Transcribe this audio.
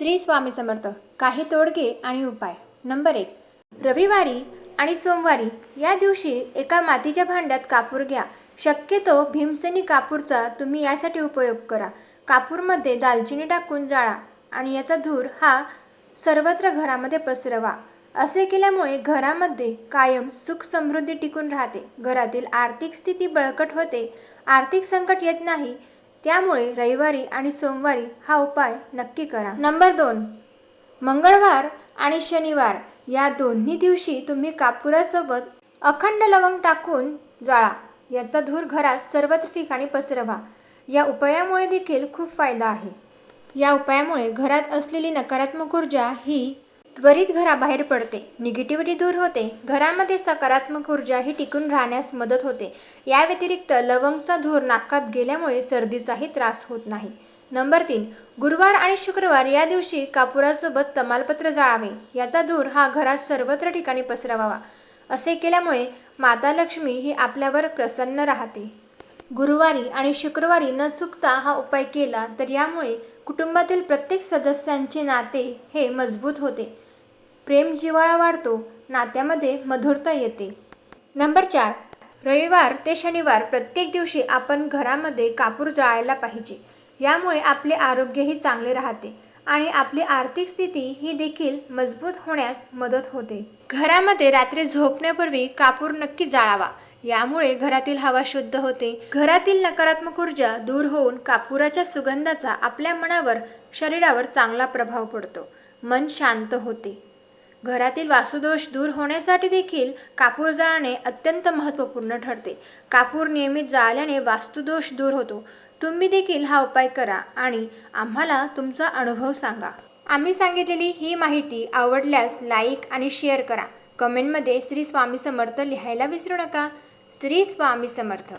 श्री स्वामी समर्थ. काही तोडगे आणि उपाय. नंबर एक. रविवारी आणि सोमवारी या दिवशी एका मातीच्या भांड्यात कापूर घ्या. शक्यतो भीमसेनी कापूरचा तुम्ही यासाठी उपयोग करा. कापूरमध्ये दालचिनी टाकून जाळा आणि याचा धूर हा सर्वत्र घरामध्ये पसरवा. असे केल्यामुळे घरामध्ये कायम सुख समृद्धी टिकून राहते. घरातील आर्थिक स्थिती बळकट होते. आर्थिक संकट येत नाही. त्यामुळे रविवारी आणि सोमवारी हा उपाय नक्की करा. नंबर दोन. मंगळवार आणि शनिवार या दोन्ही दिवशी तुम्ही कापुरासोबत अखंड लवंग टाकून जाळा याचा धूर घरात सर्वत्र ठिकाणी पसरवा. या उपायामुळे देखील खूप फायदा आहे. या उपायामुळे घरात असलेली नकारात्मक ऊर्जा ही त्वरित घराबाहेर पडते. निगेटिव्हिटी दूर होते. घरामध्ये सकारात्मक ऊर्जा ही टिकून राहण्यास मदत होते. या व्यतिरिक्त लवंगचा धूर नाकात गेल्यामुळे सर्दीचाही त्रास होत नाही. नंबर तीन गुरुवार आणि शुक्रवार या दिवशी कापुरासोबत तमालपत्र जाळावे. याचा धूर हा घरात सर्वत्र ठिकाणी पसरवावा. असे केल्यामुळे माता लक्ष्मी ही आपल्यावर प्रसन्न राहते. गुरुवारी आणि शुक्रवारी न चुकता हा उपाय केला तर यामुळे कुटुंबातील प्रत्येक सदस्यांचे नाते हे मजबूत होते. प्रेम जिव्हाळा वाढतो नात्यामध्ये मधुरता येते. नंबर चार रविवार ते शनिवार प्रत्येक दिवशी आपण घरामध्ये कापूर जाळायला पाहिजे. यामुळे आपले आरोग्यही चांगले राहते आणि आपली आर्थिक स्थिती ही देखील मजबूत होण्यास मदत होते. घरामध्ये रात्री झोपण्यापूर्वी कापूर नक्की जाळावा. यामुळे घरातील हवा शुद्ध होते. घरातील नकारात्मक ऊर्जा दूर होऊन कापुराच्या सुगंधाचा आपल्या मनावर शरीरावर चांगला प्रभाव पडतो. मन शांत होते. घरातील वास्तुदोष दूर होण्यासाठी देखील कापूर जाळणे अत्यंत महत्त्वपूर्ण ठरते. कापूर नियमित जाळल्याने वास्तुदोष दूर होतो. तुम्ही देखील हा उपाय करा आणि आम्हाला तुमचा अनुभव सांगा. आम्ही सांगितलेली ही माहिती आवडल्यास लाईक आणि शेअर करा. कमेंटमध्ये श्री स्वामी समर्थ लिहायला विसरू नका. श्री स्वामी समर्थ.